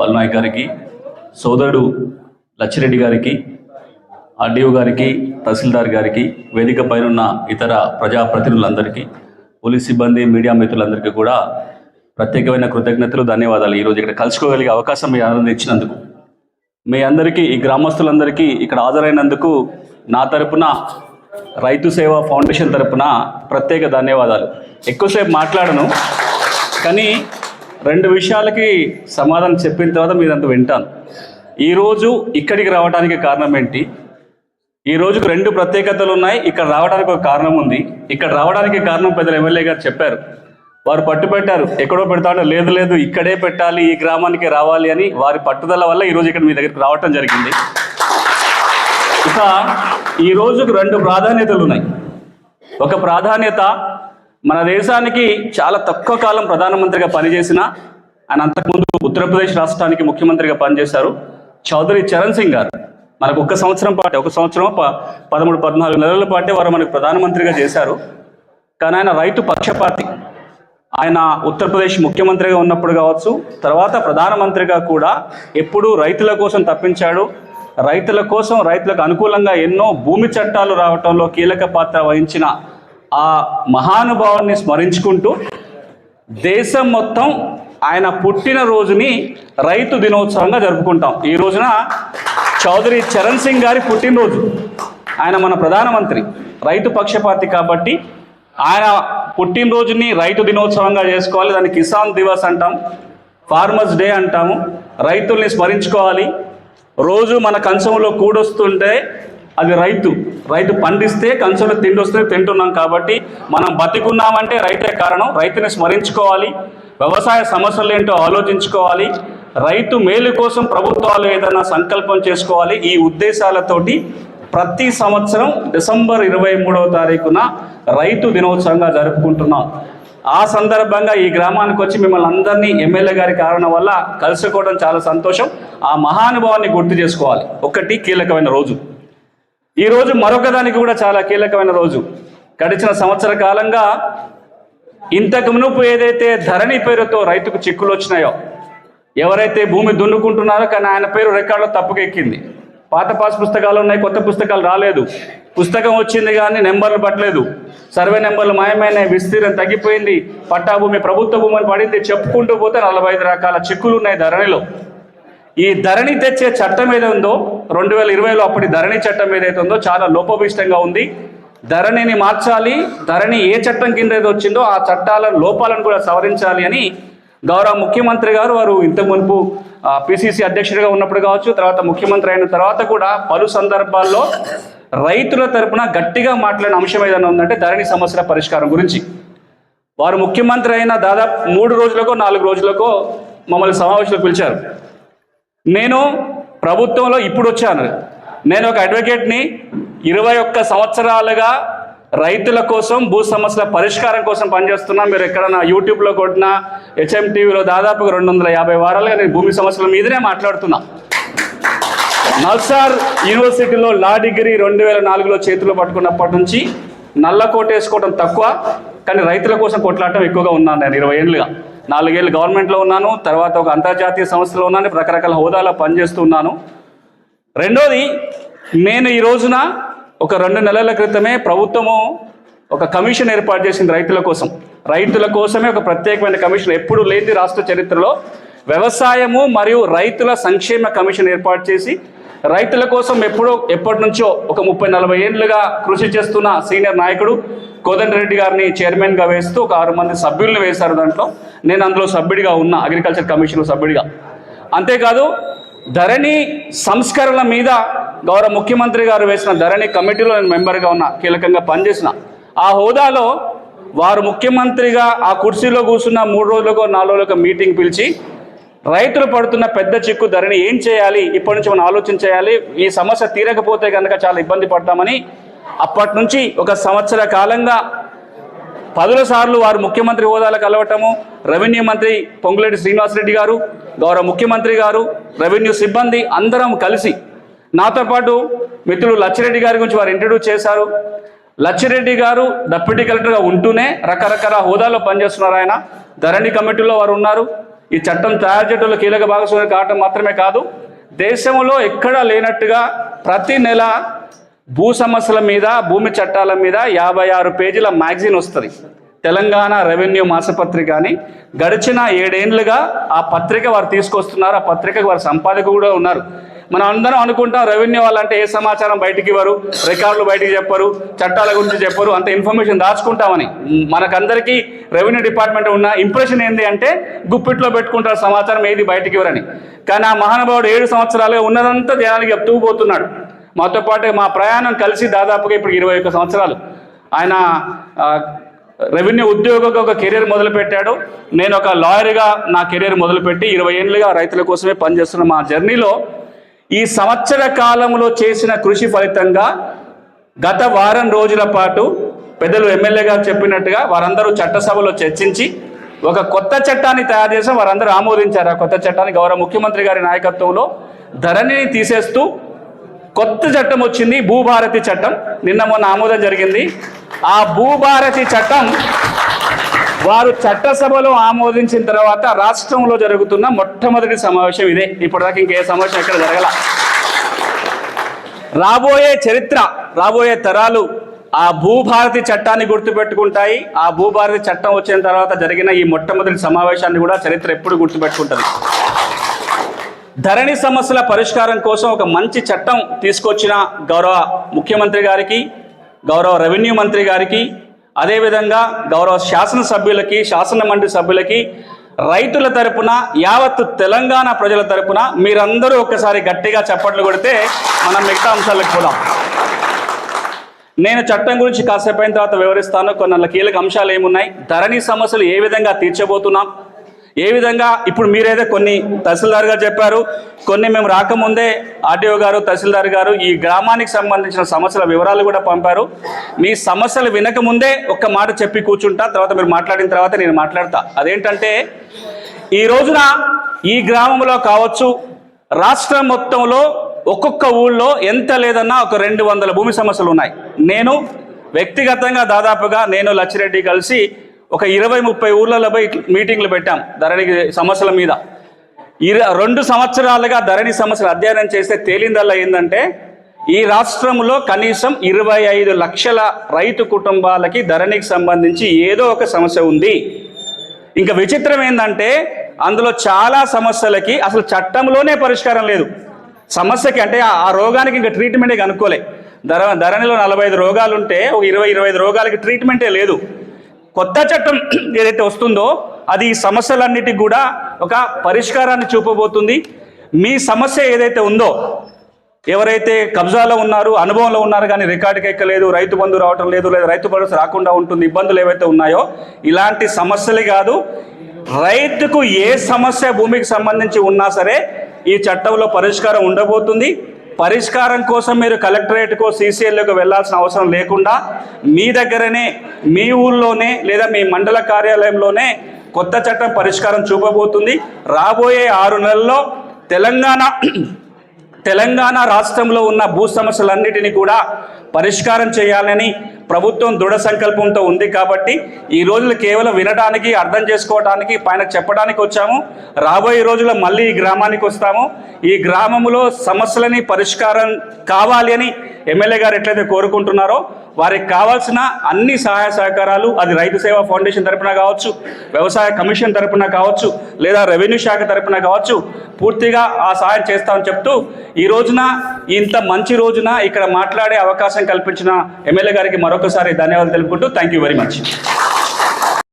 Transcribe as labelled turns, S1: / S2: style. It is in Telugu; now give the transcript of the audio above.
S1: బల్నాయక్ గారికి సోదరుడు లచ్చిరెడ్డి గారికి ఆర్డీఓ గారికి తహసీల్దార్ గారికి వేదిక పైన ఇతర ప్రజాప్రతినిధులందరికీ పోలీస్ సిబ్బంది మీడియా మిత్రులందరికీ కూడా ప్రత్యేకమైన కృతజ్ఞతలు ధన్యవాదాలు. ఈరోజు ఇక్కడ కలుసుకోగలిగే అవకాశం మీ అందరూ ఇచ్చినందుకు. మీ అందరికీ ఈ గ్రామస్తులందరికీ ఇక్కడ హాజరైనందుకు నా తరపున రైతు సేవ ఫౌండేషన్ తరపున ప్రత్యేక ధన్యవాదాలు. ఎక్కువసేపు మాట్లాడను కానీ రెండు విషయాలకి సమాధానం చెప్పిన తర్వాత మీరంతా వింటాను. ఈరోజు ఇక్కడికి రావడానికి కారణం ఏంటి? ఈ రోజుకు రెండు ప్రత్యేకతలు ఉన్నాయి. ఇక్కడ రావడానికి ఒక కారణం ఉంది. ఇక్కడ రావడానికి కారణం పెద్దలు ఎమ్మెల్యే గారు చెప్పారు. వారు పట్టు పెట్టారు. ఎక్కడో పెడతాడో లేదు లేదు ఇక్కడే పెట్టాలి ఈ గ్రామానికి రావాలి అని వారి పట్టుదల వల్ల ఈరోజు ఇక్కడ మీ దగ్గరికి రావటం జరిగింది. ఇక ఈ రోజుకు రెండు ప్రాధాన్యతలు ఉన్నాయి. ఒక ప్రాధాన్యత మన దేశానికి చాలా తక్కువ కాలం ప్రధానమంత్రిగా పనిచేసిన ఆయన అంతకుముందు ఉత్తరప్రదేశ్ రాష్ట్రానికి ముఖ్యమంత్రిగా పనిచేశారు. చౌదరి చరణ్ సింగ్ గారు. మనకు ఒక్క సంవత్సరం పాటు ఒక సంవత్సరం ప- పదమూడు పద్నాలుగు నెలల పాటే వారు మనకు ప్రధానమంత్రిగా చేశారు. కానీ ఆయన రైతు పక్షపాతి. ఆయన ఉత్తరప్రదేశ్ ముఖ్యమంత్రిగా ఉన్నప్పుడు కావచ్చు తర్వాత ప్రధానమంత్రిగా కూడా ఎప్పుడూ రైతుల కోసం తప్పించాడు. రైతుల కోసం రైతులకు అనుకూలంగా ఎన్నో భూమి చట్టాలు రావటంలో కీలక పాత్ర వహించిన ఆ మహానుభావాన్ని స్మరించుకుంటూ దేశం మొత్తం ఆయన పుట్టిన రోజుని రైతు దినోత్సవంగా జరుపుకుంటాం. ఈ రోజున చౌదరి చరణ్ సింగ్ గారి పుట్టినరోజు. ఆయన మన ప్రధానమంత్రి రైతు పక్షపాతి కాబట్టి ఆయన పుట్టినరోజుని రైతు దినోత్సవంగా చేసుకోవాలి. దాన్ని కిసాన్ దివస్ అంటాం ఫార్మర్స్ డే అంటాము. రైతుల్ని స్మరించుకోవాలి. రోజు మన కంచంలో కూడొస్తుంటే అది రైతు. రైతు పండిస్తే కంచంలో తిండి వస్తే తింటున్నాం కాబట్టి మనం బతికున్నామంటే రైతే కారణం. రైతుని స్మరించుకోవాలి. వ్యవసాయ సమస్యలు ఏంటో ఆలోచించుకోవాలి. రైతు మేలు కోసం ప్రభుత్వాలు ఏదైనా సంకల్పం చేసుకోవాలి. ఈ ఉద్దేశాలతోటి ప్రతి సంవత్సరం డిసెంబర్ ఇరవై మూడవ తారీఖున రైతు దినోత్సవంగా జరుపుకుంటున్నాం. ఆ సందర్భంగా ఈ గ్రామానికి వచ్చి మిమ్మల్ని అందరినీ ఎమ్మెల్యే గారి కారణం వల్ల కలుసుకోవడం చాలా సంతోషం. ఆ మహానుభావాన్ని గుర్తు చేసుకోవాలి. ఒకటి కీలకమైన రోజు. ఈ రోజు మరొక దానికి కూడా చాలా కీలకమైన రోజు. గడిచిన సంవత్సర కాలంగా ఇంతకు మునుపు ఏదైతే ధరణి పేరుతో రైతుకు చిక్కులు వచ్చినాయో ఎవరైతే భూమి దున్నుకుంటున్నారో కానీ ఆయన పేరు రికార్డులో తప్పుకెక్కింది. పాత పాస్ పుస్తకాలు ఉన్నాయి కొత్త పుస్తకాలు రాలేదు. పుస్తకం వచ్చింది కానీ నెంబర్లు పట్టలేదు. సర్వే నెంబర్లు మాయమైన విస్తీర్ణం తగ్గిపోయింది. పట్టా భూమి ప్రభుత్వ భూమి అని పడింది. చెప్పుకుంటూ పోతే నలభై ఐదు రకాల చిక్కులు ఉన్నాయి ధరణిలో. ఈ ధరణి తెచ్చే చట్టం ఏదో ఉందో రెండు వేల ఇరవైలో అప్పటి ధరణి చట్టం ఏదైతే ఉందో చాలా లోపభీష్టంగా ఉంది. ధరణిని మార్చాలి ధరణి ఏ చట్టం కింద ఏదో వచ్చిందో ఆ చట్టాల లోపాలను కూడా సవరించాలి అని గౌరవ ముఖ్యమంత్రి గారు వారు ఇంత మునుపు పిసిసి అధ్యక్షుడిగా ఉన్నప్పుడు కావచ్చు తర్వాత ముఖ్యమంత్రి అయిన తర్వాత కూడా పలు సందర్భాల్లో రైతుల తరపున గట్టిగా మాట్లాడిన అంశం ఏదైనా ఉందంటే ధరణి సమస్యల పరిష్కారం గురించి. వారు ముఖ్యమంత్రి అయిన దాదాపు మూడు రోజులకో నాలుగు రోజులకో మమ్మల్ని సమావేశంలో పిలిచారు. నేను ప్రభుత్వంలో ఇప్పుడు వచ్చాను. నేను ఒక అడ్వకేట్ని ఇరవై ఒక్క సంవత్సరాలుగా రైతుల కోసం భూ సమస్యల పరిష్కారం కోసం పనిచేస్తున్నా. మీరు ఎక్కడన్నా యూట్యూబ్లో కొట్టినా హెచ్ఎం టీవీలో దాదాపుగా రెండు వందల యాభై వారాలుగా నేను భూమి సమస్యల మీదనే మాట్లాడుతున్నా. నల్సార్ యూనివర్సిటీలో లా డిగ్రీ రెండు వేల నాలుగులో చేతిలో పట్టుకున్నప్పటి నుంచి నల్ల కోట వేసుకోవడం తక్కువ కానీ రైతుల కోసం కొట్లాడటం ఎక్కువగా ఉన్నాను నేను ఇరవై ఏళ్ళుగా. నాలుగేళ్ళు గవర్నమెంట్లో ఉన్నాను తర్వాత ఒక అంతర్జాతీయ సంస్థలో ఉన్నాను రకరకాల హోదాలో పనిచేస్తున్నాను రెండోది నేను ఈ రోజున ఒక రెండు నెలల క్రితమే ప్రభుత్వము ఒక కమిషన్ ఏర్పాటు చేసింది రైతుల కోసం. రైతుల కోసమే ఒక ప్రత్యేకమైన కమిషన్ ఎప్పుడు లేని రాష్ట్ర చరిత్రలో వ్యవసాయము మరియు రైతుల సంక్షేమ కమిషన్ ఏర్పాటు చేసి రైతుల కోసం ఎప్పుడో ఎప్పటి నుంచో ఒక ముప్పై నలభై ఏళ్ళుగా కృషి చేస్తున్న సీనియర్ నాయకుడు కోదండ రెడ్డి గారిని చైర్మన్గా వేస్తూ ఒక ఆరు మంది సభ్యులను వేశారు దాంట్లో. నేను అందులో సభ్యుడిగా ఉన్నా అగ్రికల్చర్ కమిషన్లో సభ్యుడిగా. అంతేకాదు ధరణి సంస్కరణల మీద గౌరవ ముఖ్యమంత్రి గారు వేసిన ధరణి కమిటీలో నేను మెంబర్గా ఉన్నా కీలకంగా పనిచేసిన. ఆ హోదాలో వారు ముఖ్యమంత్రిగా ఆ కుర్చీలో కూర్చున్న మూడు రోజులకో నాలుగు రోజులకో మీటింగ్ పిలిచి రైతులు పడుతున్న పెద్ద చిక్కు ధరని ఏం చేయాలి ఇప్పటి నుంచి మనం ఆలోచన చేయాలి ఈ సమస్య తీరకపోతే కనుక చాలా ఇబ్బంది పడతామని అప్పటి నుంచి ఒక సంవత్సర కాలంగా పదుల సార్లు వారు ముఖ్యమంత్రి హోదాలో కలవటము రెవెన్యూ మంత్రి పొంగులేటి శ్రీనివాసరెడ్డి గారు గౌరవ ముఖ్యమంత్రి గారు రెవెన్యూ సిబ్బంది అందరం కలిసి నాతో పాటు మిత్రులు లచ్చిరెడ్డి గారి గురించి వారు ఇంట్రడ్యూస్ చేశారు. లచ్చిరెడ్డి గారు డిప్యూటీ కలెక్టర్గా ఉంటూనే రకరకాల హోదాలో పనిచేస్తున్నారు ఆయన. ధరణి కమిటీలో వారు ఉన్నారు. ఈ చట్టం తయారు చేయడంలో కీలక భాగస్వామి కావటం మాత్రమే కాదు దేశంలో ఎక్కడా లేనట్టుగా ప్రతి నెల భూ సమస్యల మీద భూమి చట్టాల మీద యాభై ఆరు పేజీల మ్యాగజైన్ వస్తుంది. తెలంగాణ రెవెన్యూ మాసపత్రిక అని గడిచిన ఏడేండ్లుగా ఆ పత్రిక వారు తీసుకొస్తున్నారు. ఆ పత్రికకు వారు సంపాదక కూడా ఉన్నారు. మనం అందరం అనుకుంటాం రెవెన్యూ వాళ్ళంటే ఏ సమాచారం బయటికి ఇవ్వరు రికార్డులు బయటికి చెప్పరు చట్టాల గురించి చెప్పరు అంత ఇన్ఫర్మేషన్ దాచుకుంటామని. మనకందరికీ రెవెన్యూ డిపార్ట్మెంట్ ఉన్న ఇంప్రెషన్ ఏంటి అంటే గుప్పిట్లో పెట్టుకుంటారు సమాచారం ఏది బయటికి ఇవ్వరని. కానీ ఆ మహానుభావుడు ఏడు సంవత్సరాలుగా ఉన్నదంతా జనానికి చెప్తూ పోతున్నాడు. మాతో పాటు మా ప్రయాణం కలిసి దాదాపుగా ఇప్పుడు ఇరవై ఒక్క సంవత్సరాలు. ఆయన రెవెన్యూ ఉద్యోగంగా ఒక కెరీర్ మొదలుపెట్టాడు. నేను ఒక లాయర్గా నా కెరీర్ మొదలుపెట్టి ఇరవై ఏళ్ళుగా రైతుల కోసమే పనిచేస్తున్న మా జర్నీలో ఈ సంవత్సర కాలంలో చేసిన కృషి ఫలితంగా గత వారం రోజుల పాటు పెద్దలు ఎమ్మెల్యే గారు చెప్పినట్టుగా వారందరూ చట్టసభలో చర్చించి ఒక కొత్త చట్టాన్ని తయారు చేసి వారందరూ ఆమోదించారు. ఆ కొత్త చట్టాన్ని గౌరవ ముఖ్యమంత్రి గారి నాయకత్వంలో ధరణిని తీసేస్తూ కొత్త చట్టం వచ్చింది భూభారతి చట్టం. నిన్న మొన్న ఆమోదం జరిగింది. ఆ భూభారతి చట్టం వారు చట్టసభలో ఆమోదించిన తర్వాత రాష్ట్రంలో జరుగుతున్న మొట్టమొదటి సమావేశం ఇదే. ఇప్పటిదాకా ఇంకే సమావేశం ఎక్కడ జరగల. రాబోయే చరిత్ర రాబోయే తరాలు ఆ భూభారతి చట్టాన్ని గుర్తుపెట్టుకుంటాయి. ఆ భూభారతి చట్టం వచ్చిన తర్వాత జరిగిన ఈ మొట్టమొదటి సమావేశాన్ని కూడా చరిత్ర ఎప్పుడు గుర్తుపెట్టుకుంటుంది. ధరణి సమస్యల పరిష్కారం కోసం ఒక మంచి చట్టం తీసుకొచ్చిన గౌరవ ముఖ్యమంత్రి గారికి గౌరవ రెవెన్యూ మంత్రి గారికి అదేవిధంగా గౌరవ శాసనసభ్యులకి శాసన మండలి సభ్యులకి రైతుల తరపున యావత్తు తెలంగాణ ప్రజల తరపున మీరందరూ ఒక్కసారి గట్టిగా చప్పట్లు కొడితే మనం మిగతా అంశాలకు పోదాం. నేను చట్టం గురించి కాసేపు అయిన తర్వాత వివరిస్తాను. కొన్ని కీలక అంశాలు ఏమున్నాయి? ధరణి సమస్యలు ఏ విధంగా తీర్చబోతున్నాం? ఏ విధంగా ఇప్పుడు మీరైతే కొన్ని తహసీల్దార్ గారు చెప్పారు కొన్ని మేము రాకముందే ఆర్డీఓ గారు తహసీల్దార్ గారు ఈ గ్రామానికి సంబంధించిన సమస్యల వివరాలు కూడా పంపారు. మీ సమస్యలు వినకముందే ఒక్క మాట చెప్పి కూర్చుంటా తర్వాత మీరు మాట్లాడిన తర్వాత నేను మాట్లాడతా. అదేంటంటే ఈ రోజున ఈ గ్రామంలో కావచ్చు రాష్ట్రం మొత్తంలో ఒక్కొక్క ఊళ్ళో ఎంత లేదన్నా ఒక రెండు వందల భూమి సమస్యలు ఉన్నాయి. నేను వ్యక్తిగతంగా దాదాపుగా నేను లచ్చిరెడ్డి కలిసి ఒక ఇరవై ముప్పై ఊర్లలో పోయి మీటింగ్లు పెట్టాం ధరణికి సమస్యల మీద. ఇర రెండు సంవత్సరాలుగా ధరణి సమస్యలు అధ్యయనం చేస్తే తేలిందల్లా ఏంటంటే ఈ రాష్ట్రంలో కనీసం ఇరవై ఐదు లక్షల రైతు కుటుంబాలకి ధరణికి సంబంధించి ఏదో ఒక సమస్య ఉంది. ఇంకా విచిత్రం ఏంటంటే అందులో చాలా సమస్యలకి అసలు చట్టంలోనే పరిష్కారం లేదు. సమస్యకి అంటే ఆ- రోగానికి ఇంకా ట్రీట్మెంటే కనుక్కోలే. ధర ధరణిలో నలభై ఐదు రోగాలు ఉంటే ఒక ఇరవై ఇరవై ఐదు రోగాలకి ట్రీట్మెంటే లేదు. కొత్త చట్టం ఏదైతే వస్తుందో అది ఈ సమస్యలన్నిటికి కూడా ఒక పరిష్కారాన్ని చూపబోతుంది. మీ సమస్య ఏదైతే ఉందో ఎవరైతే కబ్జాలో ఉన్నారు అనుభవంలో ఉన్నారు కానీ రికార్డుకి ఎక్కలేదు రైతు బంధు రావటం లేదు లేదా రైతు భరోసా రాకుండా ఉంటుంది ఇబ్బందులు ఏవైతే ఉన్నాయో ఇలాంటి సమస్యలు కాదు. రైతుకు ఏ సమస్య భూమికి సంబంధించి ఉన్నా సరే ఈ చట్టంలో పరిష్కారం ఉండబోతుంది. పరిష్కారం కోసం మీరు కలెక్టరేట్కో సీసీఎల్లోకి వెళ్ళాల్సిన అవసరం లేకుండా మీ దగ్గరనే మీ ఊళ్ళోనే లేదా మీ మండల కార్యాలయంలోనే కొత్త చట్టం పరిష్కారం చూపబోతుంది. రాబోయే ఆరు నెలల్లో తెలంగాణ తెలంగాణ రాష్ట్రంలో ఉన్న భూ సమస్యలన్నిటినీ కూడా పరిష్కారం చేయాలని ప్రభుత్వం దృఢ సంకల్పంతో ఉంది కాబట్టి ఈ రోజులు కేవలం వినడానికి అర్థం చేసుకోవడానికి పైన చెప్పడానికి వచ్చాము. రాబోయే రోజుల్లో మళ్ళీ ఈ గ్రామానికి వస్తాము. ఈ గ్రామంలో సమస్యలని పరిష్కారం కావాలి అని ఎమ్మెల్యే గారు ఎట్లయితే కోరుకుంటున్నారో వారికి కావాల్సిన అన్ని సహాయ సహకారాలు అది రైతు సేవా ఫౌండేషన్ తరపున కావచ్చు వ్యవసాయ కమిషన్ తరపున కావచ్చు లేదా రెవెన్యూ శాఖ తరపున కావచ్చు పూర్తిగా ఆ సహాయం చేస్తామని చెప్తూ ఈ రోజున ఇంత మంచి రోజున ఇక్కడ మాట్లాడే అవకాశం కల్పించిన ఎమ్మెల్యే గారికి మరొక మరొకసారి ధన్యవాదాలు తెలుపుకుంటూ థ్యాంక్ యూ వెరీ మచ్.